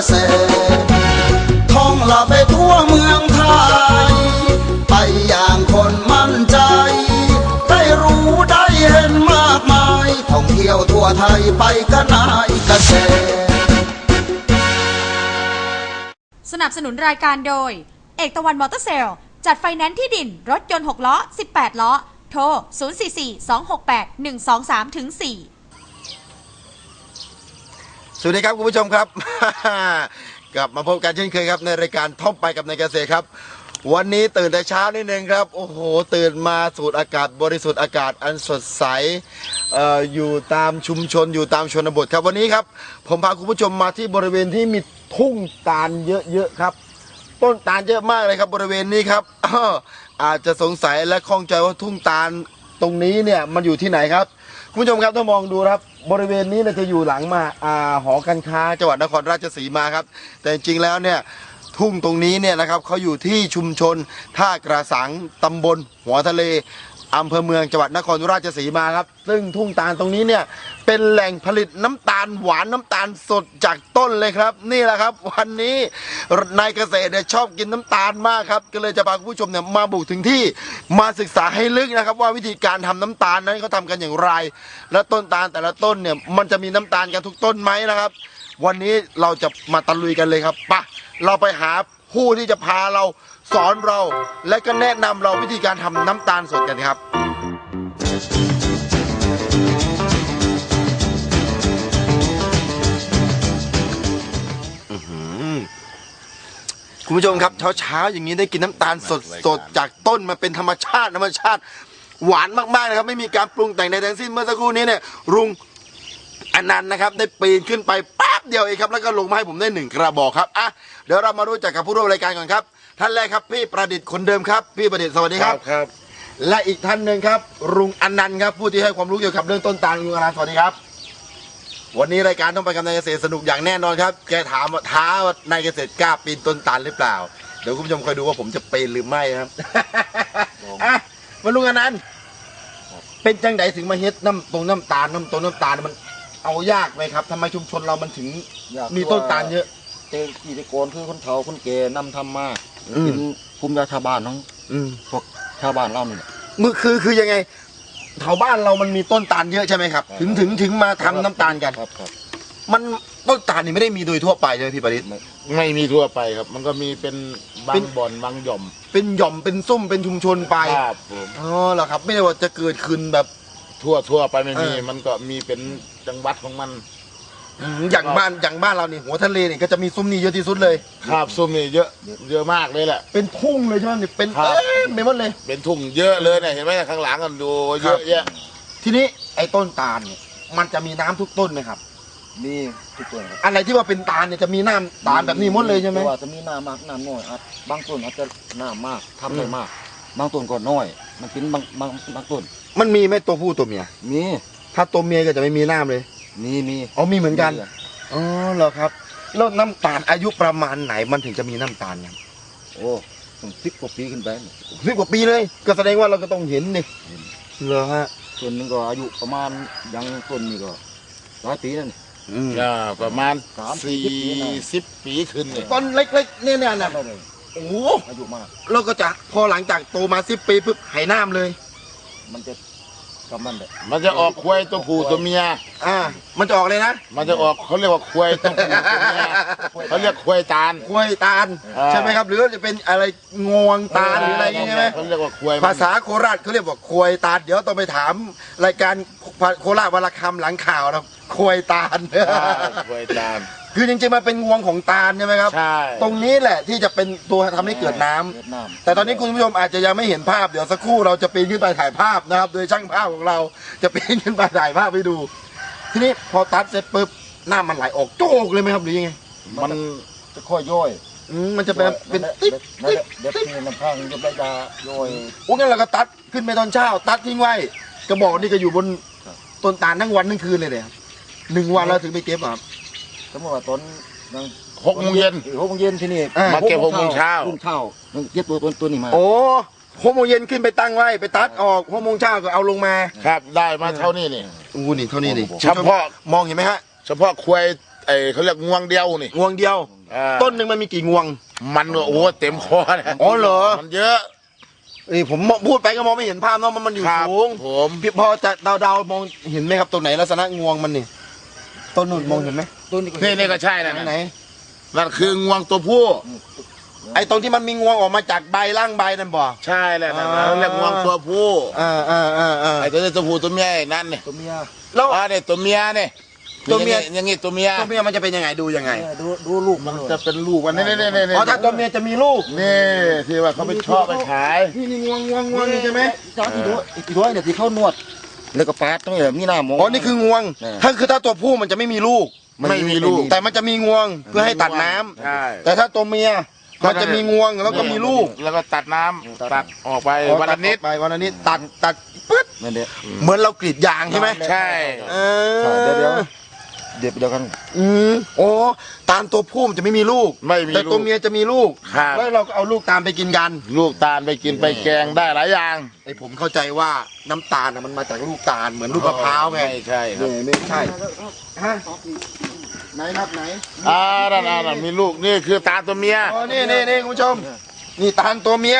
ายเกษตรท่องลับไปทั่วเมืองไทย ไปอย่างคนมั่นใจ ได้รู้ได้เห็นมากมาย ท่องเที่ยวทั่วไทยไปก็นายเกษตรสนับสนุนรายการโดย เอกตะวันมอเตอร์เซลจัดไฟแนนซ์ที่ดิน รถยนต์ 6 ล้อ 18 ล้อ โทร 044 268 123ถึง4 สวัสดีครับคุณผู้ชมครับ กลับมาพบกันเช่นเคยครับในรายการท่องไปกับนายเกษตรครับ วันนี้ตื่นแต่เช้านิดนึงครับ โอ้โห ตื่นมาสูดอากาศบริสุทธิ์อากาศอันสดใสอออยู่ตามชุมชนอยู่ตามชนบทครับวันนี้ครับ ผมพาคุณผู้ชมมาที่บริเวณที่มีทุ่งตาลเยอะๆครับ ต้นตาลเยอะมากเลยครับบริเวณนี้ครับอ้ออาจจะสงสัยและข้องใจว่าทุ่งตาลตรงนี้เนี่ยมันอยู่ที่ไหนครับ คุณผู้ชมครับถ้ามองดูครับ บริเวณนี้เนี่ยจะอยู่หลังมาอ่าหอการค้าจังหวัดนครราชสีมาครับ แต่จริงๆแล้วเนี่ยทุ่งตรงนี้เนี่ยนะครับเขาอยู่ที่ชุมชนท่ากระสังตำบลหัวทะเล อำเภอเมืองจังหวัดนครราชสีมาครับ ซึ่งทุ่งตาลตรงนี้เนี่ยเป็นแหล่งผลิตน้ำตาลหวานน้ำตาลสดจากต้นเลยครับ นี่แหละครับ วันนี้นายเกษตรเนี่ยชอบกินน้ำตาลมากครับ ก็เลยจะพาคุณผู้ชมเนี่ยมาบุกถึงที่มาศึกษาให้ลึกนะครับ ว่าวิธีการทำน้ำตาลนั้นเขาทำกันอย่างไร และต้นตาลแต่ละต้นเนี่ยมันจะมีน้ำตาลกันทุกต้นไหมนะครับ วันนี้เราจะมาตะลุยกันเลยครับไปะเราไปหาผู้ที่จะพาเรา สอนเรา และก็แนะนำเราวิธีการทำน้ำตาลสดกันครับคุณผู้ชมครับเช้าเช้าๆอย่างนี้ได้กินน้ำตาลสดสดๆจากต้นมาเป็นธรรมชาติธรรมชาติ หวานมากๆนะครับ ไม่มีการปรุงแต่งใดทั้งสิ้นเมื่อสักครู่นี้เนี่ยรุง อนันต์นะครับได้ปีนขึ้นไปแป๊บเดียวเองครับแล้วก็ลงมาให้ผมได้หนึ่งกระบอกครับอะเดี๋ยวเรามารู้จักกับผู้ร่วมรายการก่อนครับ ท่านแรกครับพี่ประดิษฐ์คนเดิมครับ พี่ประดิษฐ์สวัสดีครับ ครับ และอีกท่านหนึ่งครับรุงอนันต์ครับผู้ที่ให้ความรู้เกี่ยวกับเรื่องต้นตาลรุงอนันต์สวัสดีครับ วันนี้รายการต้องไปกับนายเกษตรสนุกอย่างแน่นอนครับแกถามว่าท้าว่านายเกษตรกล้าปีนต้นตาลหรือเปล่าเดี๋ยวคุณผู้ชมคอยดูว่าผมจะปีนหรือไม่ครับอะมาลุงอนันต์เป็นจังไดถึงมาเฮ็ดน้ำตรงน้ำตาลน้ำต้นน้ำตาลมัน เอายากไหมครับทำไมชุมชนเรามันถึงอยากมีต้นตาลเยอะ เตงกิจกรคือคนเฒ่าคนแก่นำทำมาอืม เป็นภูมิปัญญาชาวบ้านทั้งอืมพวกชาวบ้านเรานี่แหละ มือคือคือยังไงแถวบ้านเรามันมีต้นตาลเยอะใช่ไหมครับ ถึงถึงถึงมาทำน้ำตาลกัน ครับครับมันต้นตาลนี่ไม่ได้มีโดยทั่วไปใช่ไหมพี่ประดิษฐ์ไม่มีทั่วไปครับ มันก็มีเป็นบาเป็งนบ่อนบางหย่อมเป็นหย่อมเป็นส้มเป็นชุมชนไป ครับผม อ๋อเหรอครับ ไม่ได้ว่าจะเกิดขึ้นแบบ ทั่วทั่วไปไม่มี เออ มันก็มีเป็นจังหวัดของมัน อืมอย่างบ้านอย่างบ้านเรานี่หัวทะเลนี่ก็จะมีซุ้มนี่เยอะที่สุดเลย ครับซุ่มนี่เยอะเยอะมากเลยแหละ เป็นทุ่งเลยใช่ไหมนี่เป็นครับเต็มไปหมดเลย เป็นทุ่งเยอะเลยเนี่ยเห็นไหมข้างหลังกันดูเยอะแยะทีนี้ไอ้ต้นตาลเนี่ยมันจะมีน้ำทุกต้นไหมครับ มีทุกตัวครับอะไรที่ว่าเป็นตาลเนี่ยจะมีน้ำตาลแบบนี้หมดเลยใช่ไหม แต่ว่าจะมีหน้ามากหน้าน้อยอาจบางต้นอาจจะหน้ามากทำได้มาก บางต้นก็น้อย มันกินบางบางบางต้น มันมีไหมตัวผู้ตัวเมีย มีถ้าตัวเมียก็จะไม่มีน้ำเลย มีมีอ๋อมีเหมือนกันอ๋อเหรอครับแล้วน้ำตาลอายุประมาณไหนมันถึงจะมีน้ำตาลครับโอ้ต้องสิบกว่าปีขึ้นไปสิบกว่าปีเลย ก็แสดงว่าเราก็ต้องเห็นนี่เหรอฮะต้นหนึงก็อายุประมาณอยังต้นนี้ก็หลายปีแล้วนี่ อืม อ่าประมาณสามสิบสี่ปีนะสิบปีขึ้นเนี่ย ต้นเล็กๆเนี่ยเนี่ยนะ ได้เลย โอ้โหอายุมากเราก็จะพอหลังจากโตมาสิบปีปุ๊บไหน้ำเลย มันจะกำมันเลยมันจะออกควายตัวผู้ตัวเมีย อ่า มันจะออกเลยนะมันจะออกเขาเรียกว่าควายตัวผู้ตัวเมียเขาเรียกควายตาลควยตาลอ่า ใช่ไหมครับ หรือว่าจะเป็นอะไรงวงตาลหรืออะไรอย่างเงี้ยใช่ไหมเขาเรียกว่าควายมันภาษาโคราชเขาเรียกว่าควยตาลเดี๋ยวต้องไปถาม รายการโคราชวรรณคำหลังข่าวนะควยตาล อ่าควายตาล คือจริงๆมันเป็นงวงของตาลใช่ไหมครับใช่ ตรงนี้แหละที่จะเป็นตัวทำให้เกิดน้ำเกิดน้ำ แต่ตอนนี้คุณผู้ชมอาจจะยังไม่เห็นภาพเดี๋ยวสักครู่เราจะปีนขึ้นไปถ่ายภาพนะครับ โดยช่างภาพของเราจะปีนขึ้นไปถ่ายภาพให้ดู ทีนี้พอตัดเสร็จปุ๊บน้ำมันไหลออกโจกเลยไหมครับหรือยังไงมันจะค่อยย่อยอืมมันจะเป็นเป็นติ๊ติ๊กกเด็ติ๊ดกเด็ดนี่น้ำพังจะไปดาย่อย โอ้งั้นเราก็ตัดขึ้นไปตอนเช้า ตัดทิ้งไว้กระบอกนี่ก็อยู่บนครับ ต้นตาลทั้งวันทั้งคืนเลยเนี่ยครับหนึ่งวันเราถึงไปเก็บอะครับ สมมติว่าต้นยังหกโมงเย็นหกโมงเย็นที่นี่อ่ามาเก็บหกโมงเช้าหกโมงเช้ามันเก็บตัวตัวตัวนี้มาโอ้หกโมงเย็นขึ้นไปตั้งไว้ไปตัดออกหกโมงเช้าก็เอาลงมาครับ ได้มาเท่านี้นี่ อู้นี่เท่านี้นี่เฉพาะ มองเห็นไหมฮะเฉพาะควายไอ้เขาเรียกงวงเดียวนี่งวงเดียว อ่าต้นหนึ่งมันมีกี่งวง มันก็โอ้โหเต็มคอนะอ๋อเหรอ มันเยอะนี่ผมมองพูดไปก็มองไม่เห็นภาพเนาะมันมันอยู่ครับสูงผม พี่พอจะเดาๆมองเห็นไหมครับตัวไหนลักษณะงวงมันนี่ ต้นนุ่นมองเห็นไหมตัวนี้ก็นี่นี่ก็ใช่นะไหนนั่นคืองวงตัวผู้ ไอ้ตรงที่มันมีงวงออกมาจากใบล่างใบนั่นบ่ ใช่แหละนะอ่าเขาเรียกงวงตัวผู้อ่าอ่าอ่าอ่า ไอ้ตัวนี้ตัวผู้ตัวเมียไอ้นั่นนี่ตัวเมียแล้วอ่าเนี่ยตัวเมียเนี่ยตัวเมียอย่างงี้ตัวเมียตัวเมียมันจะเป็นยังไงดูยังไงเนี่ยดูดูลูกมันจะเป็นลูกวันนี้นี่นี่นี่อ๋อถ้าตัวเมียจะมีลูกนี่ที่ว่าเขาไปชอบไปขายนี่นี่งวงงวงงวงนี่ใช่ไหมจ้าที่ด้วยอีกด้วยเนี่ยที่เข้านวด แล้วก็ปาดตรงนี้แหละมีหน้ามอง อ๋อนี่คืองวงแน่ถ้าคือถ้าตัวผู้มันจะไม่มีลูก ไม่มีลูก แต่มันจะมีงวงเพื่อให้ตัดน้ำใช่ แต่ถ้าตัวเมียมันจะมีงวงแล้วก็มีลูกแล้วก็ตัดน้ำตัดออกไปวันละนิด ไปวันละนิดตัดตัดปึ๊ดนั่นเด็ เหมือนเรากรีดยางใช่ไหมใช่ เอเดี๋ยวเดี๋ยวอ เดี๋ยวเดี๋ยวกัน อืมโอ้ตามตัวผู้มันจะไม่มีลูก ไม่มีแต่ลูตัวก เมียจะมีลูก ครับ แล้วเราก็เอาลูกตามไปกินกัน ลูกตาลไปกินไปแกงได้หลายอย่าง ไอ้ผมเข้าใจว่าน้ำตาลน่ะมันมาจากลูกตาลเหมือนลูกมะพร้าวไงไม่ใช่ครับนี่ไม่ใช่ฮะไหนครับไหนอ่านั่นน่ะนั่นมีลูกนี่คือตาลตัวเมีย อ๋อนี่นี่นี่คุณผู้ชม นี่ตาลตัวเมีย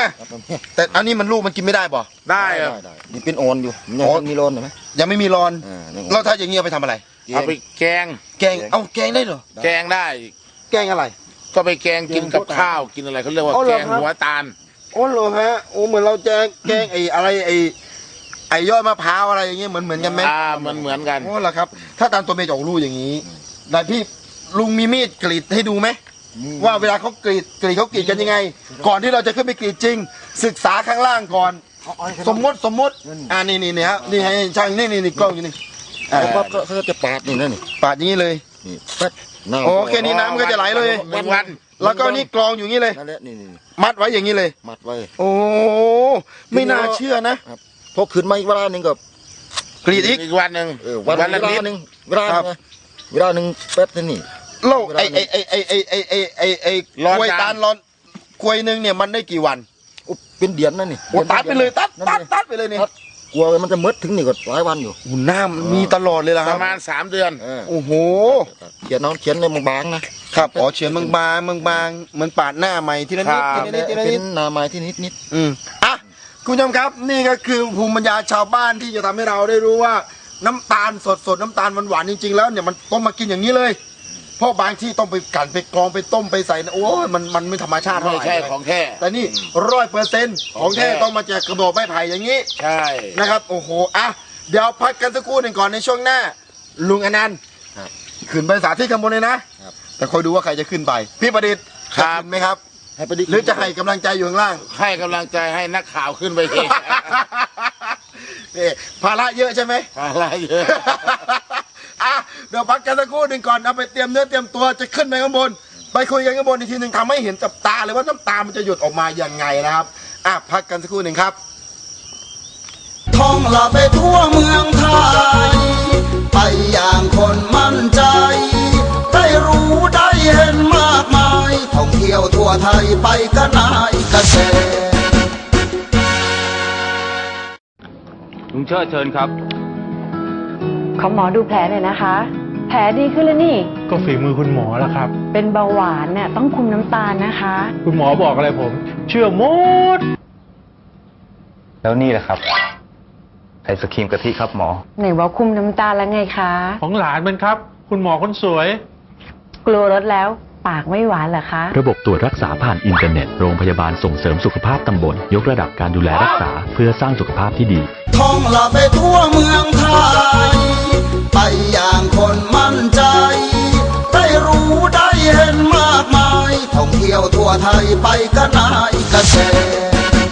แต่อันนี้มันลูกมันกินไม่ได้ป่ะได้เหรอได้นี่เป็นโอนอยู่ยังอ๋อ มีโอนอยู่ไหมยังไม่มีรอน อ่านี่แล้วถ้าอย่างเงี้ยเอาไปทำอะไร เอาไปแกง แกง เอาแกงได้เหรอ แกงได้ แกงอะไร ก็ไปแกงกินกับข้าวกินอะไรเขาเรียกว่าอ๋อเหรแกองครับหัวตาล โอ้เหรอฮะ โอ้เหมือนเราแกงแกงไอ้อะไรไอ้ไอ้ยอดมะพร้าวอะไรอย่างเงี้ยเหมือนเหมือนกันไหมอ่ามันเหมือนกัน โอ้เหรอครับ ถ้าตามตัวเมียจะออกลูกอย่างนี้แต่พี่ลุงมีมีดกรีดให้ดูไหม ว่าเวลาเขากรีดกรีดเขากรีดกันยังไง ก่อนที่เราจะขึ้นไปกรีดจริง ศึกษาข้างล่างก่อน สมมติสมมติ อ่านี่นี่นี่ฮะนี่ให้ช่างนี่นี่นี่กล้องอยู่นี่อ่าแล้วปั๊บก็เขาจะปาดนี่นั่นนี่ปาดอย่างนี้เลยนี่แป๊ดน้ำโอเคนี่น้ำก็จะไหลเลยหนึ่งวันแล้วก็นี่กรองอยู่อย่างนี้เลยนั่นแหละนี่นี่มัดไว้อย่างนี้เลย มัดไว้ โอ้ไม่น่าเชื่อนะพอขึ้นมาอีกเวลาหนึ่งก็กรีดอีกอีกวันหนึ่งเออวันวันเวละลานิดหนึ่งเวลาหครันึ่บงเวลาหนึ่งแป๊ดนี่ โลกไอ้ไอ้ไอ้ไอ้ไอ้ไอ้ไอ้ไอ้ไอ้กร้อนล้วยจัง ตาลร้อนกล้วยหนึ่งเนี่ยมันได้กี่วันโอ้เป็นเดือนนั่นนี่โอ้ตัดไปเลยตัดนั่นตัดนี่ ตัดไปเลยเนี่ยตัดกลัวมันจะมืดถึงนี่ก็หลายวันอยู่ โอ้หน้ามันมีตลอดเลยล่ะคปรับระมาณสามเดือน เออโอ้โห เขียนน้องเขียนในบางๆนะครับอ๋อเฉียนบางบางบางบางๆเหมือนปาดหน้าใหม่ทีละนิดครัทีบ ละนิดทีละเป็นิดนนาไม้ที่นิดนิดอืมอะคุณผู้ชมครับนี่ก็คือภูมิปัญญาชาวบ้านที่จะทำให้เราได้รู้ว่า น้ำตาลสดสดๆน้ำตาลหวานๆจริง ๆ แล้วเนี่ยมันต้องมากินอย่างนี้เลย เพราะบางที่ต้องไปกลั่นไปกรองไปต้มไปใส่นะโอ้ยมันมันไม่ธรรมชาติเท่าไม่ไหร่ใช่ของแท้ แต่นี่ร้อยเปอร์เซ็นต์ของแท้ต้องมาจากกระบอกไม้ไผ่อย่างนี้ใช่ นะครับโอ้โหอะเดี๋ยวพักกันสักครู่หนึ่งก่อนในช่วงหน้า ลุงอนันต์ขึ้นไปสาธิตข้างบนเลยนะแต่คอยดูว่าใครจะขึ้นไป พี่ประดิษฐ์จะขึ้นไหมครับ ให้ไปดิหรือจะให้กำลังใจอยู่ข้างล่าง ให้กำลังใจให้นักข่าวขึ้นไปเอง นี่ภาระเยอะใช่ไหม อะไรเยอะ อะเดี๋ยวพักกันสักครู่หนึ่งก่อนเอาไปเตรียมเนื้อเตรียมตัวจะขึ้นไปข้างบน ไปคุยกันข้างบนอีกทีหนึ่งทำให้เห็นจับตาเลยว่าน้ำตามันจะหยดออกมาอย่างไงนะครับอะพักกันสักครู่หนึ่งครับ ท่องละไปทั่วเมืองไทย ไปอย่างคนมั่นใจ ได้รู้ได้เห็นมากมาย ท่องเที่ยวทั่วไทยไปกันนายเกษตร ลุงเชิดเชิญครับ ขอหมอดูแผลหน่อยนะคะ แผลดีขึ้นแล้วนี่ ก็ฝีมือคุณหมอแล้วครับ เป็นเบาหวานเนี่ยต้องคุมน้ำตาลนะคะ คุณหมอบอกอะไรผม เชื่อหมด แล้วนี่แหละครับ ไอศครีมกะทิครับหมอ ไหนว่าคุมน้ำตาลแล้วไงคะ ของหลานมันครับ คุณหมอคนสวย กลัวรสแล้วปากไม่หวานเหรอคะ ระบบตรวจรักษาผ่านอินเทอร์เน็ต โรงพยาบาลส่งเสริมสุขภาพตำบล ยกระดับการดูแลรักษา เพื่อสร้างสุขภาพที่ดี ท่องละไปทั่วเมืองไทย ไปอย่างคนมั่นใจ ได้รู้ได้เห็นมากมาย ท่องเที่ยวทั่วไทยไปกันนายเกษตร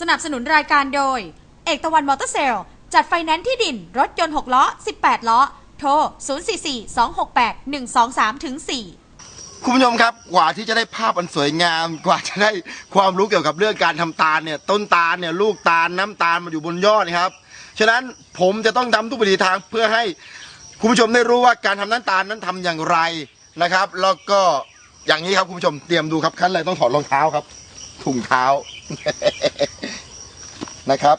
สนับสนุนรายการโดย เอกตะวันมอเตอร์เซลจัดไฟแนนซ์ที่ดิน รถยนต์ 6 ล้อ 18 ล้อ โทร 044 268 123 4 คุณผู้ชมครับกว่าที่จะได้ภาพอันสวยงาม กว่าจะได้ความรู้เกี่ยวกับเรื่องการทำตาลเนี่ยต้นตาลเนี่ยลูกตาลน้ำตาลมันอยู่บนยอดนะครับฉะนั้นผมจะต้องทำทุกวิถีทางเพื่อให้คุณผู้ชมได้รู้ว่าการทำน้ำตาลนั้นทำอย่างไรนะครับแล้วก็อย่างนี้ครับคุณผู้ชมเตรียมดูครับขั้นแรกต้องถอดรองเท้าครับถุงเท้านะครับ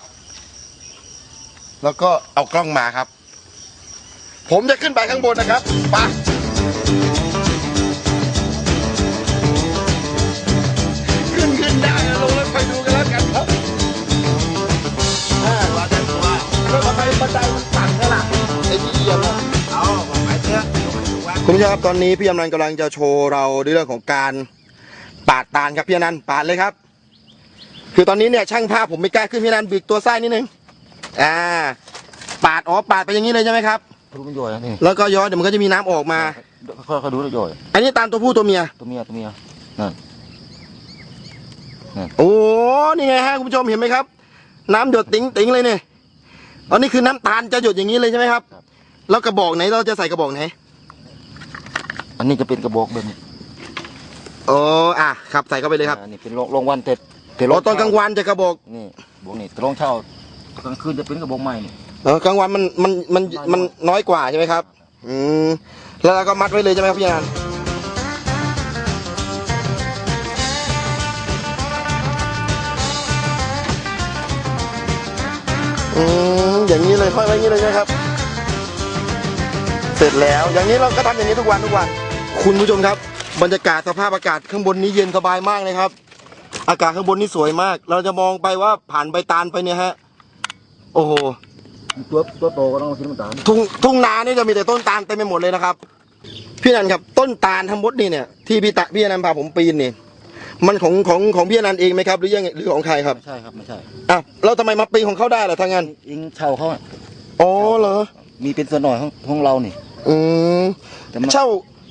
แล้วก็เอากล้องมาครับ ผมจะขึ้นไปข้างบนนะครับไป บันไดมันสั่นขนาดนี้ไอ้ที่เหยียบอะเอาไปเถอะคุณผู้ชมครับตอนนี้พี่อำนันต์กำลังจะโชว์เราในเรื่องของการปาดตาลครับพี่อนันต์ปาดเลยครับ คือตอนนี้เนี่ยช่างภาพผมไม่กล้าขึ้นพี่อนันต์บิกตัวซ้ายนิดนึงอ่าปาดอ๋อปาดไปอย่างนี้เลยใช่ไหมครับรู้มันย่อยนะนี่แล้วก็ย้อนเดี๋ยวมันก็จะมีน้ำออกมาค่อยๆดูแล้วย่อยอันนี้ตาลตัวผู้ตัวเมียตัวเมียตัวเมียนั่นโอ้นี่ไงฮะคุณผู้ชมเห็นไหมครับ น้ำหยดติ๋งติ๋งเลยเนี่ย อันนี้คือน้ำตาลจะหยดอย่างนี้เลยใช่ไหมครับ แล้วกระบอกไหนเราจะใส่กระบอกไหน อันนี้จะเป็นกระบอกแบบนี้โอ้อะครับใส่เข้าไปเลยครับอันนี้เป็นโรงโรงวันเต็ดเต็ดโอ้ตอนกลางวันจะกระบอกนี่บอกนี่แต่โรงเช่ากลางคืนจะเป็นกระบอกใหม่นี่เออกลางวันมันมันมันมันน้อยกว่าใช่ไหมครับ อืม แล้วเราก็มัดไว้เลยใช่ไหมครับพี่อนันต์อืม อย่างนี้เลยค่อยไว้อย่างนี้เลยใช่ไหมครับ เสร็จแล้ว อย่างนี้เราก็ทำอย่างนี้ทุกวันทุกวัน คุณผู้ชมครับ บรรยากาศสภาพอากาศข้างบนนี้เย็นสบายมากเลยครับ อากาศข้างบนนี่สวยมาก เราจะมองไปว่าผ่านใบตาลไปเนี่ยฮะ โอ้โหตัวตัวโตก็ต้องกินน้ำตาลทุ่งทุ่งนานี่จะมีแต่ต้นตาลเต็มไปหมดเลยนะครับ พี่อนันต์ครับต้นตาลทั้งหมดนี่เนี่ยที่พี่ตะพี่อนันต์พาผมปีนนี่ มันของของของพี่อนันต์เองไหมครับ หรือยังไงหรือของใครครับไม่ใช่ครับไม่ใช่อะเราทำไมมาปีนของเขาได้ล่ะทางงานอิงเช่าเขาอะอ๋อเหรอมีเป็นส่วนหน่อยของของเรานี่ อืมแต่มัน เช่า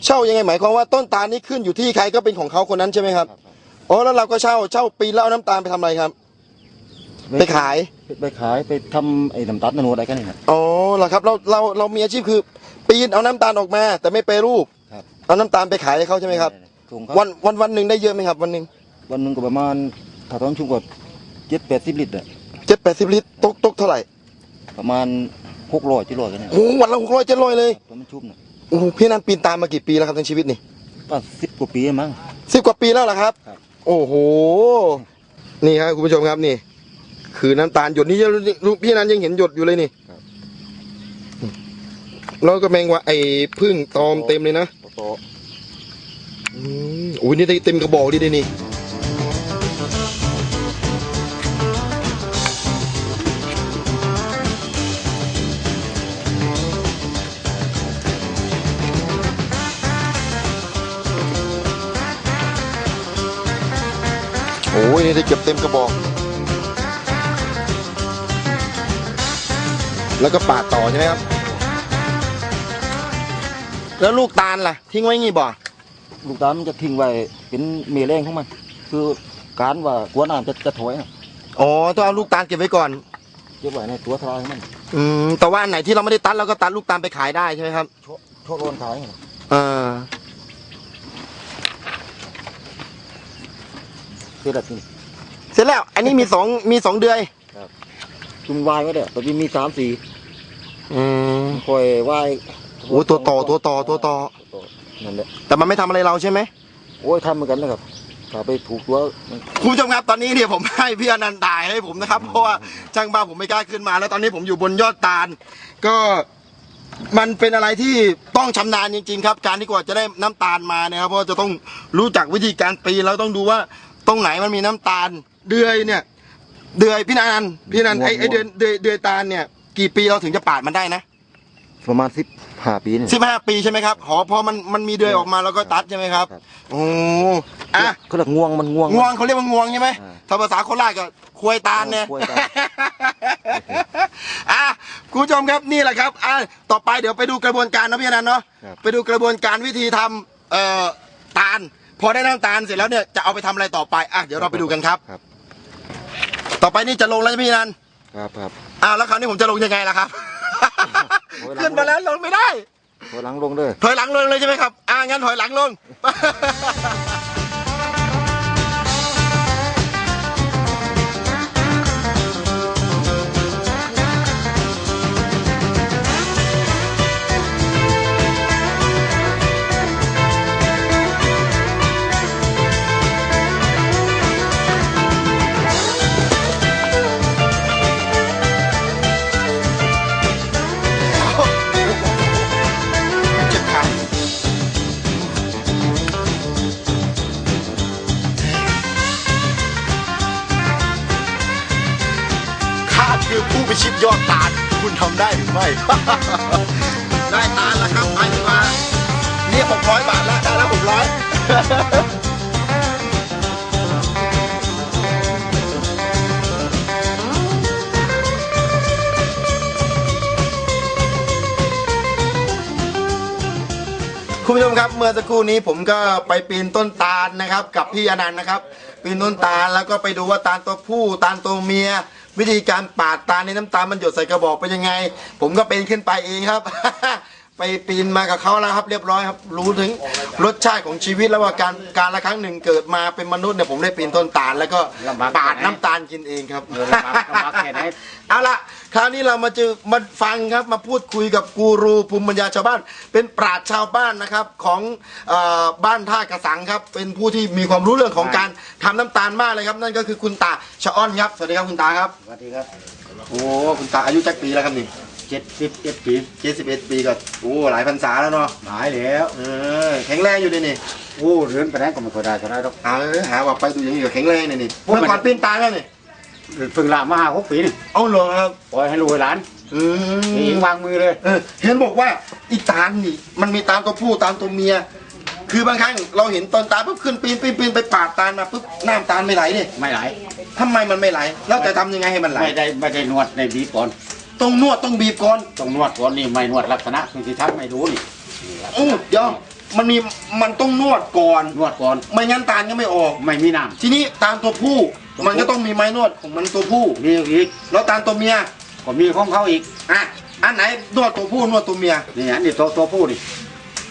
เช่ายังไงหมายความว่าต้นตาลนี่ขึ้นอยู่ที่ใครก็เป็นของเขาคนนั้นใช่ไหมครับอ๋อแล้วเราก็เช่าเช่าปีนแล้วเอาน้ำตาลไปทำอะไรครับ ไปขาย ไปขายไปทำไอ้น้ำตาลนวดอะไรกันนี่นะ อ๋อเหรอครับเราเราเรามีอาชีพคือ ปีนเอาน้ำตาลออกมา แต่ไม่ไปรรูป ครับ เอาน้ำตาลไปขายให้เขาใช่ไหมครับ ส่งเขาวันวันวันหนึ่งได้เยอะไหมครับ วันหนึ่งวันหนึงก็ประมาณถ้าต้องชุ่มกว่าเจ็ดแปดสิบลิตรอะเจ็ดแปดสิบลิตรตกตกเท่าไหร่ประมาณหกร้อยเจ็ดร้อยกันเนี่ยโอ้โหวันละหกร้อยเจ็ดร้อยเลยตอนมันชุ่มน่ะโอ้โหพี่นันปีนตามมากี่ปีแล้วครับในชีวิตนี่ก็สิบกว่าปีมั้ง สิบกว่าปีแล้วเหรอครับ ครับ โอ้โห นี่ครับคุณผู้ชมครับนี่ คือน้ำตาลหยดนี่พี่นันยังเห็นหยดอยู่เลยนี่แล้วก็แมงว่าไอ้พึ่งตอมเต็มเลยนะโตอืมโอ้ยนี่ได้เต็มกระบอกดิเดนี่โอ้ยนี่ได้เก็บเต็มกระบอก แล้วก็ปาดต่อใช่ไหมครับ แล้วลูกตาลล่ะ ทิ้งไว้งี้บ่ ลูกตาลมันจะทิ้งไว้เป็นเมล็งของมัน คือการว่ากลัวน้ำจะจะถอยอะอ๋อต้องเอาลูกตาลเก็บไว้ก่อน เก็บไว้ในตัวทลายของมันอืมแต่ว่าอันไหนที่เราไม่ได้ตัดเราก็ตัดลูกตาลไปขายได้ใช่ไหมครับ โชว์โชว์โรนขายน่ะอ่าเสร็จแล้วนี่เสร็จแล้ว อันนี้มีสองมีสองเดือย จุ่มวายไว้เด้อแต่มีสามสี่อืมคอยวายโอ้ตัวต่อตัวต่อตัวต่อ นั่นแหละแต่มันไม่ทำอะไรเราใช่ไหม โอ้ยทำเหมือนกันนะครับถ้าไปถูกตัวมันคุณผู้ชมครับตอนนี้เนี่ยผมให้พี่อนันต์ถ่ายให้ผมนะครับ เพราะว่าช่างบ้านผมไม่กล้าขึ้นมา แล้วตอนนี้ผมอยู่บนยอดตาล ก็มันเป็นอะไรที่ต้องชำนาญจริง ๆ ครับ การที่กว่าจะได้น้ำตาลมานะครับ เพราะว่าจะต้องรู้จักวิธีการปีนแล้วต้องดูว่าตรงไหนมันมีน้ำตาล เดือยเนี่ย เดือยพี่อนันต์พี่อนันต์ไอไอเดือยเดือยเดือยตาลเนี่ย กี่ปีเราถึงจะปาดมันได้นะประมาณสิบ ห้าปีนี่สิบห้าปีใช่ไหมครับหอพอมันมันมีเดือยออกมาแล้วก็ตัดใช่ไหมครับครับ โอ้อะเขาเรียกง่วงมันง่วง งวงเขาเรียกว่างวงใช่ไหมอ่าถ้าภาษาโคราชก็ควยตาลเนี่ยควยตาล อะคุณผู้ชมครับนี่แหละครับอะต่อไปเดี๋ยวไปดูกระบวนการนะพี่อนันต์เนาะครับไปดูกระบวนการวิธีทำเอ่อำตาล พอได้น้ำตาลเสร็จแล้วเนี่ยจะเอาไปทำอะไรต่อไปอะเดี๋ยวเราไปดูกันครับ ครับ ต่อไปนี่จะลงแล้วใช่ไหมพี่นันครับครับอ้าวแล้วคราวนี้ผมจะลงยังไงล่ะครับโอ้ย ขึ้นมาแล้วลงไม่ได้ตัวหลังลงเลยถอยหลังลงเลยใช่ไหมครับ อ่างั้นถอยหลังลง คือผู้พิชิตยอดตาลคุณทำได้หรือไม่ ได้ตาลแล้วครับไปดีกว่านี่หกร้อยบาทแล้วได้แล้วหกร้อยคุณผู้ชมครับเมื่อสักครู่นี้ผมก็ไปปีนต้นตาลนะครับ กับพี่อนันต์นะครับ ปีนต้นตาลแล้วก็ไปดูว่าตาลตัวผู้ตาลตัวเมีย วิธีการปาดตาในน้ำตาลมันหยดใส่กระบอกเป็นยังไง ผมก็เป็นขึ้นไปเองครับ ไปปีนมากับเขาแล้วครับเรียบร้อยครับ รู้ถึงรสชาติของชีวิตแล้วว่าการการละครั้งหนึ่งเกิดมาเป็นมนุษย์เนี่ยผมได้ปีนต้นตาล แล้วก็ปาดน้ำตาลกินเองครับเอาละคราวนี้เรามาเจอมาฟังครับมาพูดคุยกับกูรูภูมิปัญญาชาวบ้าน เป็นปราชญ์ชาวบ้านนะครับของเออบ้านท่ากระสังครับ เป็นผู้ที่มีความรู้เรื่องของการทำน้ำตาลมากเลยครับ นั่นก็คือคุณตาชะอ้อนครับสวัสดีครับคุณตาครับ สวัสดีครับ โอ้คุณตาอายุจักปีแล้วครับนี่ เจ็ดสิบเอ็ดปีเจ็ดสิบเอ็ดปีก็โอ้หลายพรรษาแล้วเนาะหายแล้วเออแข็งแรงอยู่นี่นี่โอ้เรือนไปไหนก็ไม่ค่อยได้เท่าไรหรอก เอาหาว่าไปดูอย่างนี้ก็แข็งแรงนี่นี่พวกมันเมื่อก่อนปีนตาลแล้วนี่เพิ่งละมาห้าหกปีนี่เอาเหรอครับปล่อยให้ลูกให้หลานอืเองมวางมือเลย เออเห็นบอกว่าอีตาลนี่ มันมีตาลตัวผู้ตาลตัวเมีย คือบางครั้งเราเห็นตอนตาลปุ๊บขึ้นปีนปีนปีนไปปาดตาลมาปุ๊บน้ำตาลไม่ไหลเนี่ยไม่ไหลทำไมมันไม่ไหล แล้วจะทำยังไงให้มันไหล ไม่ได้ไม่ได้นวดในบีบก่อน ต้องนวดต้องบีบก่อนต้องนวดก่อนนี่ไม่นวดลักษณะคือที่ทำไม่รู้นี่อู้เดี๋ยวมันมีมันต้องนวดก่อน นวดก่อนไม่งั้นตาลก็ไม่ออก ไม่มีน้ทีนี้ตาลตัวผู้ มันก็ต้องมีไม้นวดของมันตัวผู้ำมีอีกแล้วตาลตัวเมียก็มีของเขาอีกอะอันไหนนวดตัวผู้นวดตัวเมีย นี่อันนี้ตัวตัวผู้นี่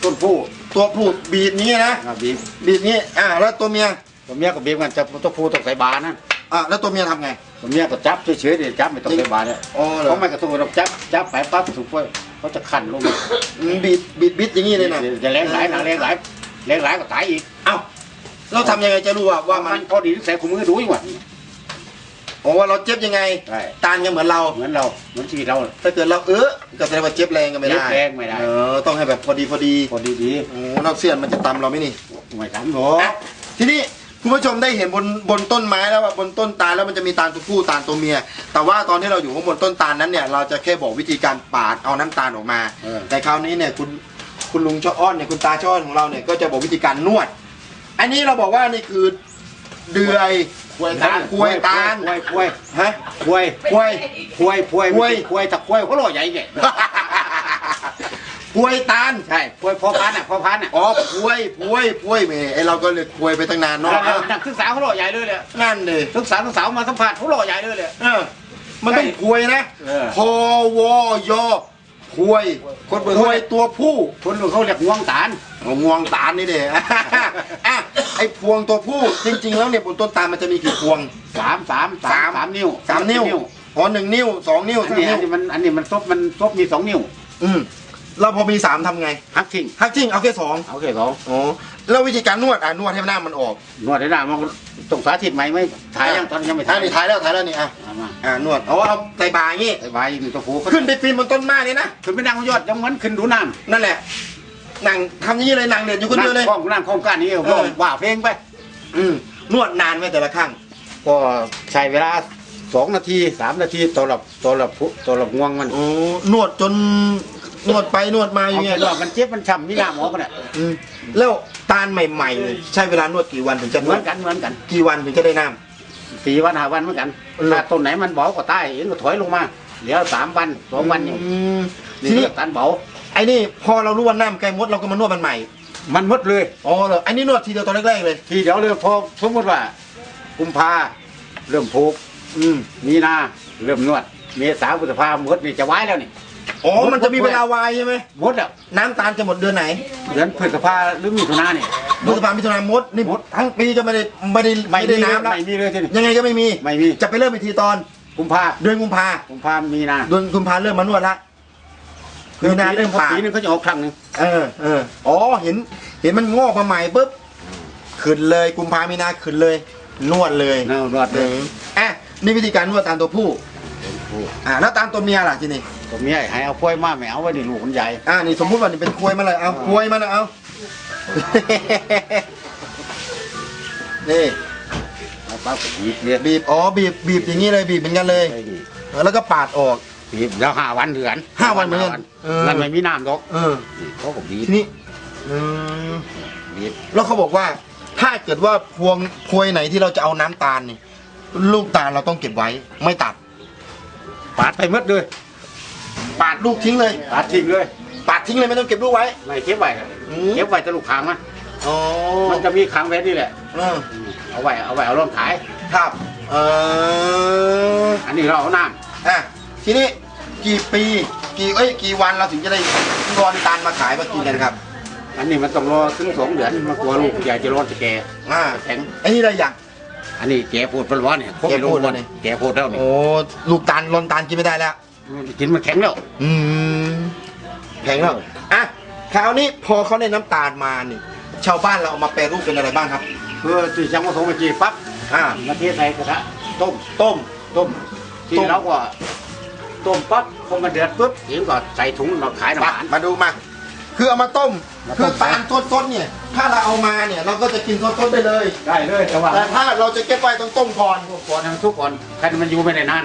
ต้นผู้ตัวผู้บีบนี้นะอะบีบบีบนี้อะแล้วตัวเมียตัวเมียก็บีบกันจะตัวผู้ต้องใส่บานั่น อะแล้วตัวเมียทำไง ตัวเมียก็จับเฉยๆเดี๋ยวจับไม่ต้องใส่บาเนี่ยอ๋อเหรอเขาไม่กระตุ้นเราจับจับไปปั๊บถูกไว้เขาจะขันลงมาอืมบีบบีบบิดอย่างนี้เลยนะจะแรงหลายหนังแรงหลายแรงหลายก็ตายอีก เอ้าเราทำยังไงจะรู้ว่าว่ามัมันนพอดีใส่ขุมมือดูอีกว่าโอ้ว่าเราเจ็บยังไงใช่ตาลก็เหมือนเรา เหมือนเราเหมือนชีวิตเรา ถ้าเกิดเราเออก็แสดงว่าเจ็บแรงก็ไม่ได้เจ็บแรงไม่ได้ เออต้องให้แบบพอดีพอดีพอดีดีโอ้นอกเสี้ยนมันจะตำเราไหมนี่ ๆไม่ทำหรออะทีนี้ คุณผู้ชมได้เห็นบนบนต้นไม้แล้วว่าบนต้นตาลแล้วมันจะมีตาลตัวผู้ตาลตัวเมีย แต่ว่าตอนที่เราอยู่ข้างบนต้นตาลนั้นเนี่ยเราจะแค่บอกวิธีการปาดเอาน้ำตาลออกมา เออ แต่คราวนี้เนี่ยคุณคุณลุงชออ้อนเนี่ยคุณตาชออ้อนของเราเนี่ยก็จะบอกวิธีการนวด อันนี้เราบอกว่านี่คือเดือยควยตาลควยตาลควยควยฮะควยควย ควยควยควยควยตะควยเขาหล่อใหญ่ไงควยตาลใช่ควยพอพันอะพอพันอะอ๋อพวยพวยพวยเมไอเราก็เลยพวยไปตั้งนานเนาะนักศึกษาเขาหล่อใหญ่เลยเลยนั่นเลยศึกษาศึกษามาสัมผัสเขาหล่อใหญ่เลยเลย เออมันต้องพวยนะเออ พอวอยอพวยคนเบิ่งพวยตัวผู้คนเขาเรียกง่วงตาล เอางวงตาลนี่เด้ อะไอพวงตัวผู้จริง ๆ แล้วเนี่ยบนต้นตาลมันจะมีกี่พวงสามสามสามสามนิ้วสามนิ้วอ๋อหนึ่งนิ้วสองนิ้วอันสามนี้อันิ้นวนี้มันอันนี้มันซบมันซบมีสองนิ้ว อืม เราพอมีสามทำไงหักทิ้งฮักจริงเอาแค่สองเอาแค่สองอ๋อแล้ววิธีการนวดอะนวดให้หน้ามันออก นวดได้ได้มันต้องสาธิตไหมไหม่ถ่ายยังตอนนนยังไม่อะถ่ายนี่ถ่ายแล้วถ่ายแล้วนี่อะเอามาอ่านวดเอาเอาใส่บาอย่างงี้ ไอ้ใบอยู่ตัวผูขึ้นไปปีนบนต้นไม้นี่นะขึ้นไปนั่งบนยอดยังมันขึ้นดูน้ำนั่นแหละนั่งทำอย่างนี้เลยนั่งเด่นอยู่คนเดียวเลยงคล้องนั่งคล้องกันนี่เออร้องว่าเพลงไป อืมนวดนานไหมแต่ละครั้งก็ใช้เวลาสองนาทีสามนาทีตัวละตัวละผู้ตัวละง่วงมัน โอ้นวดจน นวดไปนวดมาอเอาย่างไปเงี้ยรอบมันเจ็บมันช้ำมีหน้าหมอกันเนี่ยอืมแล้วตาลใหม่ๆเลยใช้เวลานวดกี่วันถึงจะนเหมืวอดนกันเหมือนกันกี่วันถึงจะได้น้สี่วันห้าวันเหมือนกันเออถ้าต้นไหนมันเบาก็ใต้เห็นก็ถอยลงมาเหลือสามวันสองวันอยู่อืมนี่ทีนี้เรียกตันเบา ไอ้นี่พอเรารู้ว่าน้ำใกล้มดเราก็มานวดมันใหม่มันหมดเลย อ๋อเหรออันนี้นวดทีเดียวตอนแรกๆเลย ทีเดียวเลยพอสมมติว่า กุมภาเริ่มผูกอืมมีนาเริ่มนวด เมษาพฤษภาหมดนี่จะไว้แล้วนี่ อ๋อ มันจะมีเวลาวายใช่ไหมหมดแล้วน้ำตาลจะหมดเดือนไหน เดือนพฤษภาหรือมิถุนาเนี่ยพฤษภามิถุนายนมดนี่มดทั้งปีจะไม่ได้ไม่ได้ไม่ไม่ได้มีเลยน้ำแล้วไม่มีเลยทีนี้ยังไงก็ไม่มีไม่มีจะไปเริ่มอีกทีตอนกุมภาเดือนกุมภากุมภามีนาเดือนกุมภาเริ่มมานวดละมีนาเริ่มพอผ่าปีนึงเขาจะออกครั้งหนึงเออเอออ๋อเห็น เห็นมันงอกมาใหม่ปุ๊บขึ้นเลยกุมภามีนาขึ้นเลย นวดเลยเนานวดเลยอะนี่วิธีการนวดตามตัวผู้อ่าแล้วตามตัวเมียล่ะทีนี้ ผมมีให้เอากล้วยมาไม่เอาไว้ในลูกคนใหญ่อ่านี่สมมุติว่านี่เป็นควยมาเลยเอาควยมาเลยเอา นี่เอาปั๊บบีบเนี่ยบีบอ๋อบีบบีบอย่างนี้เลยบีบเหมือนกันเลยไอ้นี่เออแล้วก็ปาดออก บีบแล้วห้าวันเดือนห้าวันเหมือนกันเออ นั่นไม่มีน้ำดอกเออเขาก็บีบทีนี้อืมบีบแล้วเขาบอกว่า ถ้าเกิดว่าพวงพวยไหนที่เราจะเอาน้ำตาลนี่ ลูกตาลเราต้องเก็บไว้ไม่ตัด ปาดไปหมดเลย ปาดลูกทิ้งเลยปาดทิ้งเลยปาดทิ้งเลยไม่ต้องเก็บลูกไว้ ไม่เก็บไว้ครับอืม เก็บไว้แตะลูกค้างนะอ๋อมันจะมีค้างไว้นี่แหละเออเอาไว้เอาไว้เอาลงขาย ครับเอออันนี้เราเอาน้อะทีนี้กี่ปีกี่เอ้ยกี่วันเราถึงจะได้รอนตาลมาขายมากินกันครับำอันนี้มันต้องรอถึงสองเดือนมันกลัวลูกใหญ่จะร้อนจะแก่อ่าแข็งไอ้นี่ได้ยัง อันนี้แก่ปวดเป็นร้อนเนี่ยแก่ปวดแล้วนี่แก่ปวดแล้วนี่โอ้ลูกตาลรอนตาลกินไม่ได้แล้ว กินมันแข็งแล้ว อืมแพงแล้วอะคราวนี้พอเขาได้น้ำตาลมานี่ ชาวบ้านเราเอามาแปรรูปเป็นอะไรบ้างครับเพื่อที่จะมาส่งมาจีปั๊บอ่า มาเทใส่กระทะต้มต้ม ต้มทีต้มเราก็ต้มปั๊บพอมันเดือดปุ๊บเองก็ใส่ถุงเราขายน้ำมาหวาน มาดูมา คือเอามาต้ม มาต้ม คือตาลสดๆเนี่ย ถ้าเราเอามาเนี่ย เราก็จะกินสดๆได้เลย ได้เลยแต่ว่าแต่ถ้าเราจะเก็บไว้ต้องต้มก่อน ก่อนทั้งทุกคนใครมันอยู่ไม่ได้นาน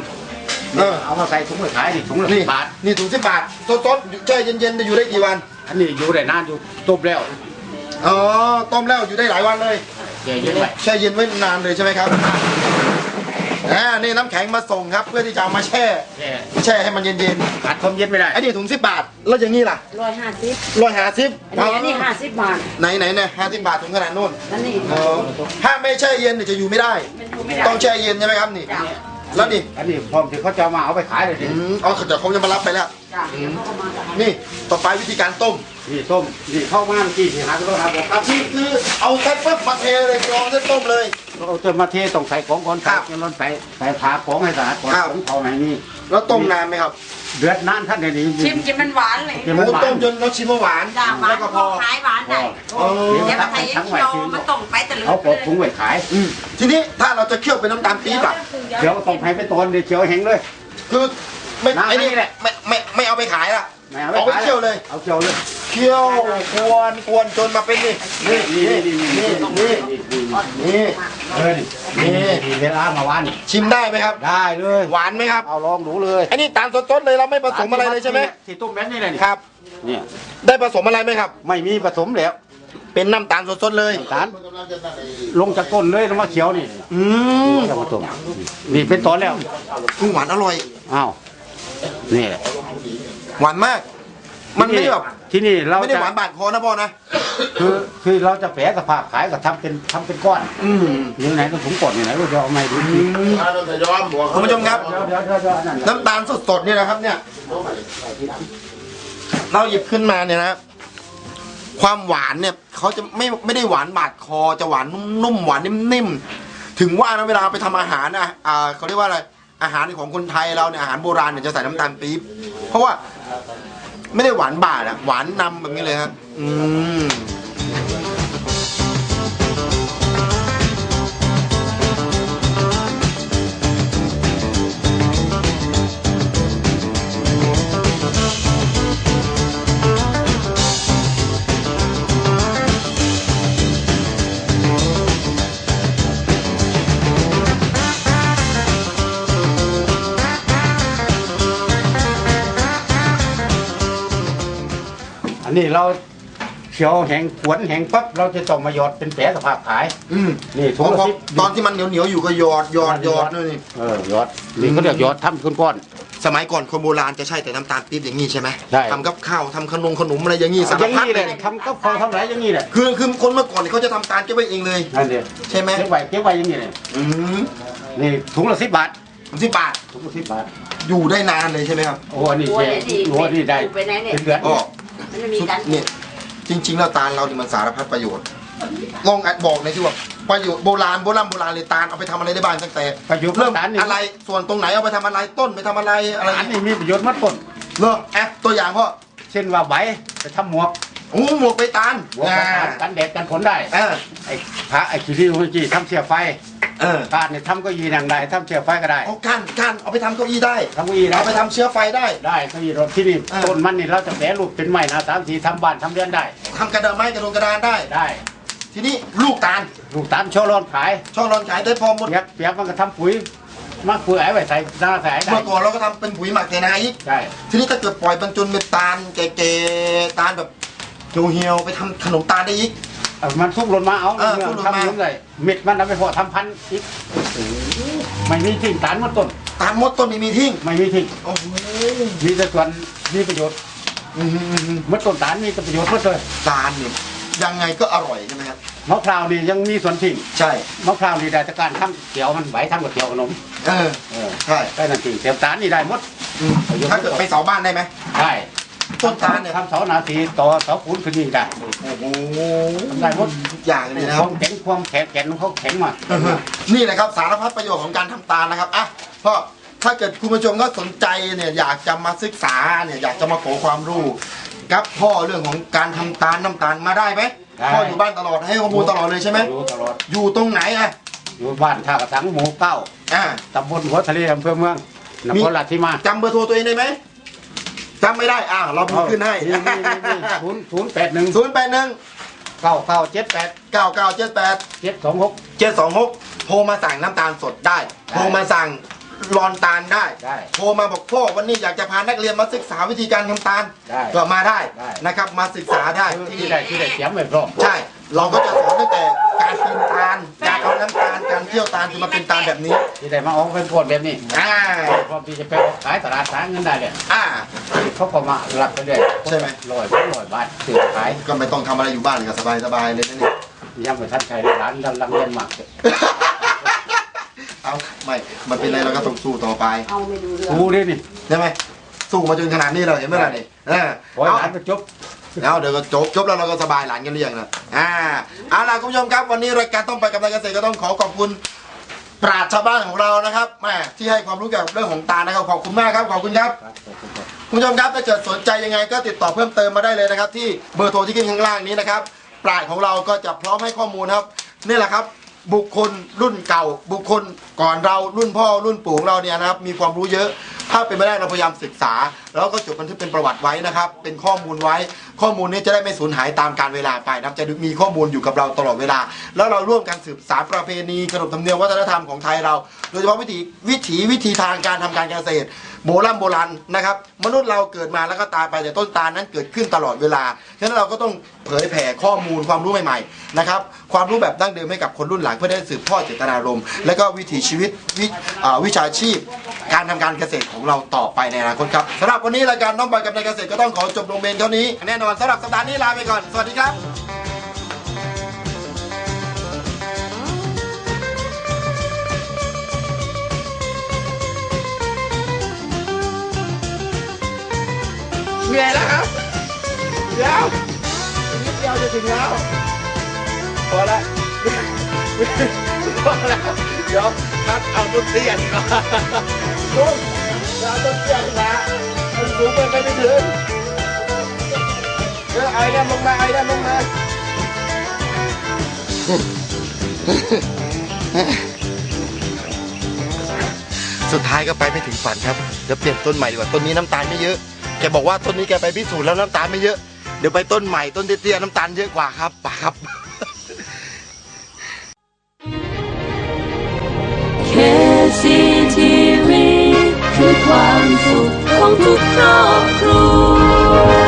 เออ เอามาใส่ถุงเลยขายนี่ถุงละนี่สิบบาท นี่ถุงสิบบาทสดๆแช่เย็นๆจะอยู่ได้กี่วัน อันนี้อยู่ได้นานอยู่ต้มแล้วอ๋อ ต้มแล้วอยู่ได้หลายวันเลย แก่เย็นไปแช่เย็นไว้นานเลยใช่ไหมครับอ่านี่น้ำแข็งมาส่งครับ เพื่อที่จะเอามาแช่ แก่แช่ให้มันเย็นกัดความเย็นไม่ได้ๆไอ้นี่ถุงสิบบาท แล้วอย่างนี้ล่ะร้อยห้าสิบร้อยห้าสิบอันนี้อันนี้ห้าสิบบาทไหนไหนเนี่ยห้าสิบบาทถุงขนาดนู้นนั่นนี่อ๋อถ้าไม่แช่เย็นเนี่ยจะอยู่ไม่ได้ มันดูไม่ได้ ต้องแช่เย็นใช่ไหมครับนี่ จ้ะ แล้วนี่อันนี้พร้อมที่เขาจะเอามาเอาไปขายเลยอืนี่มอ๋อเดี๋ยวเขาจะมารับไปแล้ว จ้ะเดี๋ยวเขาก็มาจากนี่ต่อไปวิธีการต้มนี่ต้มนี่เข้ามาเมื่อกี้ที่หาตัวหาบอกครับนี่คือเอาเซ็ตปุ๊บมาเทเลยกรองเซ็ตต้มเลย เราจะมาเทต้องใส่ของก่อนครับใส่ร้อนใส่ใส่ผาของให้สะอาดก่อนครับ ของเขาให้นี่ แล้วต้มนานไหมครับเดือดนานท่านในนี้ ชิมกินมันหวานเลยกินหมันมูหวานต้มจนเราชิมว่าหวานจ้าหวานแล้วก็พพออขายหวานได้อ๋อเดี๋ยวมาไทยเคียวมันต้องไปตะลึงเอาปอกถุงไว้ขาย อืมทีนี้ถ้าเราจะเคี่ยวเป็นน้ำตาลปี๊บอะเดี๋ยวต้องให้ไปตอนเดี๋ยวเขียวแห้งเลย คือไม่น้ำไอ้นี่นี่แหละ ไม่ไม่ไม่เอาไปขายละ ไม่เอาเอาไปขายเคี่ยวเลย เอาเขียวเลยเคี่ยวกวนกวนจนมาเป็นนี่นี่นี่นี่นี่นี่นี่นี่นี่เออนี่นี่นี่เวลามาวานชิมได้ไหมครับ ได้เลยหวานไหมครับ เอาลองดูเลย อันนี้ตาลสดๆเลยเราไม่ผสมอะไรเลยใช่ไหมที่ต้มแบบนี้เลยนี่ครับเนี่ยได้ผสมอะไรไหมครับ ไม่มีผสมแล้วเป็นน้ำตาลสดๆเลยสารลงจากต้นเลยแล้วมาเขียวนี่ อืมจะผสมนี่เป็นตอนแล้วหวานอร่อย อ้าว นี่แหละหวานมาก มันไม่ได้แบบที่นี่เราไม่ได้จะหวานบาดคอนะพ่อนะ คือคือเราจะแปะสภาพขายก็ทำเป็นทำเป็นก้อนอืม อยู่ไหนต้องถุงก่อนอยู่ไหนเราจะเอาไม่ดูทีคุณผู้ชมครับ เดี๋ยวเดี๋ยวเดี๋ยวเดี๋ยวอันนั้นน้ำตาลสดๆเนี่ยนะครับเนี่ย เราหยิบขึ้นมาเนี่ยนะความหวานเนี่ยเขาจะไม่ไม่ได้หวานบาดคอจะหวานนุ่มๆหวานนิ่มๆถึงว่านะเวลาไปทำอาหารนะอ่าเขาเรียกว่าอะไรอาหารของคนไทยเราเนี่ยอาหารโบราณเนี่ยจะใส่น้ำตาลปี๊บเพราะว่า ไม่ได้หวานบาดอะหวานนำแบบนี้เลยครับ อืม ขียวแห้งขวนแห้งปั๊บเราจะต้องมาหยอดเป็นแปะสภาพขาย อืมนี่พถุงอละพอสิบตอนที่มันเหนียวๆอยู่ก็หยอดหยอดหยอดนี่ เออหยอดนี่เขาเรียกหยอดทำก้อนก้อนอสมัยก่อนคนโบราณจะใช้แต่น้ำตาลปี๊บอย่างนี้ใช่ไหมใช่ ทำกับข้าวทำขนมขนมอะไรอย่างนี้สารอย่างพัดนี้เลเลยยทำกับข้าวทำอะไรอย่างนี้เลยคือคือคนเมื่อก่อนเนี่ยเขาจะทำตาลเก็บไว้เองเลย นั่นเดียวใช่ไหมเก็บไว้เก็บไว้อย่างนี้เลยอืมนี่ถุงละสิบบาทสิบบาทถุงละสิบบาทอยู่ได้นานเลยใช่ไหมครับโอ้อันนี้แช่โอ้อันนี้ได้ไปไหนเนี่ย เป็นเดือนอ๋อมันจะมีกันเนี่ย จริง ๆ แล้วตาลเราเนี่ยมันสารพัดประโยชน์ลองบอกหน่อยที่ว่าประโยชน์โบราณโบราณโบราณเลยตาลเอาไปทำอะไรได้บ้างตั้งแต่ประโยชน์เริ่มตาลนี่อะไรส่วนตรงไหนเอาไปทำอะไรต้นไปทำอะไรอะไรตาลนี่มีประโยชน์มัดต้นเลิกแอปตัวอย่างพ่อเช่นว่าใบไปทำหมวก โอ้หมวกใบตาลหมวกกันอ่ากันแดดกันฝนได้เออไอ้พระไอ้ขี้ที่หุ่นจีทำเสียไฟเออการเนี่ยทำเก็ยีนางได้ทำเสียไฟก็ได้ เอาก้านก้านเอาไปทำเก้าอี้ได้ทำเก็ยีได้ เอาไปทำเชื้อไฟได้ ได้เก็ยีรถที่นี่เออ ต้นมันนี่เราจะแปรรูปเป็นไม้นะสามสีทำบ้านทำเรือนได้ ทำกระดาษไม้กระดงกระดานได้ ได้ ทีนี้ลูกตาลลูกตาลโชว์ร้อนขายช่องรอนขายได้พอหมดเปียกเปียกมันก็ทำปุ๋ยมากปุ๋ยไอ้ไว้ใส่หน้าใส่ได้เมื่อก่อนเราก็ทำเป็นปุ๋ยหมักเทนาอีกใช่ทีนี้ถ้าเกิดปล่อยบรรจุเป็นตาลแก่ๆตาลแบบ เหี่ยวๆไปทำขนมตาลได้อีก เอามันซุกหล่นมาเอาเออเนื้ซุกหล่นมา ทำยังไงเม็ดมันเอาไปพอทำพันธุ์อีกไม่มีทิ้งตาลมันต้น ตาลมดต้นไม่มีทิ้งไม่มีทิ้งโอ้โหมีแต่ส่วนมีประโยชน์อื้อหืออื้อหือเมื่อต้นตาลมีแต่ประโยชน์หมดเลยตาลเนี่ยยังไงก็อร่อยใช่ไหมครับ มะพร้าวนี่ยังมีส่วนทิ้งใช่ มะพร้าวนี่ได้จากการทำเกี๊ยวมันไหวทำกับเกี๊ยวขนมเออ เออใช่ได้นั่นจริงเสียมตาลนี่ได้หมดอืมถ้าเกิดไปเสาบ้านได้ไหมใช่ ต้นตาลเนี่ยทำเสาหนาสีต่อเสาปูนขึ้นนี่ได้โอ้โหได้หมดทุกอย่างเลยนะคครัวาบ มแข็งความแข็งแข็งของเขาแข็งมากอือฮึนี่แหละครับสารพัดประโยชน์ของการทำตาลนะครับอะพ่อถ้าเกิดคุณผู้ชมก็สนใจเนี่ยอยากจะมาศึกษาเนี่ยอยากจะมาขอความรู้กับพ่อเรื่องของการทำตาลน้ำตาลมาได้ไหมพ่ออยู่บ้านตลอดให้ข้อมูลตลอดเลยใช่ไหมรู้ตลอดอยู่ตรงไหนอะอยู่บ้านท่ากระสังหมู่เก้าอ่าตำบลหัวทะเลอำเภอเมืองนครราชสีมาจำเบอร์โทรตัวเองได้ไหม จำไม่ได้อ่าเราพูดขึ้นให้นี่นี่นี่ศูนย์ศูนย์แปดหนึ่งศูนย์แปดหนึ่งเก้าเก้าเจ็ดแปดเก้าเก้าเจ็ดแปดเจ็ดสองหกเจ็ดสองหกโทรมาสั่งน้ำตาลสดได้ได้โทรมาสั่งรอนตาลได้ ได้ โทรมาบอกพ่อวันนี้อยากจะพานักเรียนมาศึกษาวิธีการทำตาลได้ก็มาได้ได้นะครับมาศึกษาได้ที่ได้ที่ได้เสียมไม่พร้อม ใช่ เราก็จะสอนตั้งแต่การกินตาลการเอาน้ำตาลการเคี่ยวตาลจนมาเป็นตาลแบบนี้ที่ได้มาเอาเป็นพวดแบบนี้อ่าพร้อมที่จะไปเอาขายตลาดสายเงินได้เลยอ่าเขาก็มารับไปเรื่อยใช่ไหมลอยลอยบาทซื้อขายก็ไม่ต้องทำอะไรอยู่บ้านเลยก็สบายสบายๆเลยนะเนี่ยยังไม่ทันใครได้ร้านดันลังเรียนมากเอาไม่ มันเป็นอะไรเราก็ต้องสู้ต่อไปเอาไม่ดูเรื่องกูนี่นี่ใช่ไหมสู้มาจนขนาดนี้เราเห็นไหมล่ะนี่เออขอให้เอาร้านไปจบ เอาเดี๋ยวก็จบจบแล้วเราก็สบายหลานกันเรียงนะอ่าเอาล่ะคุณผู้ชมครับวันนี้รายการต้องไปกับนายเกษตรก็ต้องขอขอบคุณปราชญ์ชาวบ้านของเรานะครับแม่ที่ให้ความรู้เกี่ยวกับเรื่องของตานะครับขอบคุณมากครับขอบคุณครับ คุณผู้ชมครับถ้าเกิดสนใจยังไงก็ติดต่อเพิ่มเติมมาได้เลยนะครับ ที่เบอร์โทรที่ขึ้นข้างล่างนี้นะครับปราชญ์ของเราก็จะพร้อมให้ข้อมูลครับนี่แหละครับ บุคคลรุ่นเก่า บุคคลก่อนเรารุ่นพ่อรุ่นปู่ของเราเนี่ยนะครับมีความรู้เยอะ ถ้าเป็นไม่ได้เราพยายามศึกษา แล้วก็จดบันทึกเป็นประวัติไว้นะครับ เป็นข้อมูลไว้ ข้อมูลนี้จะได้ไม่สูญหายตามการเวลาไปนะครับจะมีข้อมูลอยู่กับเราตลอดเวลา แล้วเราร่วมกันสืบสานประเพณีขนบธรรมเนียมวัฒนธรรมของไทยเรา โดยเฉพาะวิถีวิถีวิธีทางการทำการเกษตรโบราณโบราณนะครับ มนุษย์เราเกิดมาแล้วก็ตายไปแต่ต้นตาลนั้นเกิดขึ้นตลอดเวลาฉะนั้นเราก็ต้องเผยแผ่ข้อมูลความรู้ใหม่ๆนะครับความรู้แบบดั้งเดิมให้กับคนรุ่นหลังเพื่อได้สืบทอดเจตนารมณ์และก็วิถีชีวิตวิวิชาชีพ การทำการเกษตรของเราต่อไปในอนาคตครับสำหรับวันนี้รายการน้องบอยกับนายเกษตรก็ต้องขอจบลงเบนเท่านี้ แน่นอนสำหรับสัปดาห์นี้ลาไปก่อน สวัสดีครับเหนื่อยแล้วครับเดี๋ยวนิดเดียวจะถึงแล้วพอละพอแล้วเดี๋ยวพักเอาต้นเตี้ยนก่อนลุงเอาต้นเตี้ยนมามันสูงไปไม่ถึงเออไอ้เนี่ยลงมาไอ้เนี่ยลงมาสุดท้ายก็ไปไม่ถึงฝันครับเดี๋ยวเปลี่ยนต้นใหม่ดีกว่าต้นนี้น้ำตาลไม่เยอะแกบอกว่าต้นนี้แกไปพิสูจน์แล้วน้ำตาลไม่เยอะเดี๋ยวไปต้นใหม่ต้นเตี้ยๆน้ำตาลเยอะกว่าครับป่าครับ ความสุขของทุกครอบครัว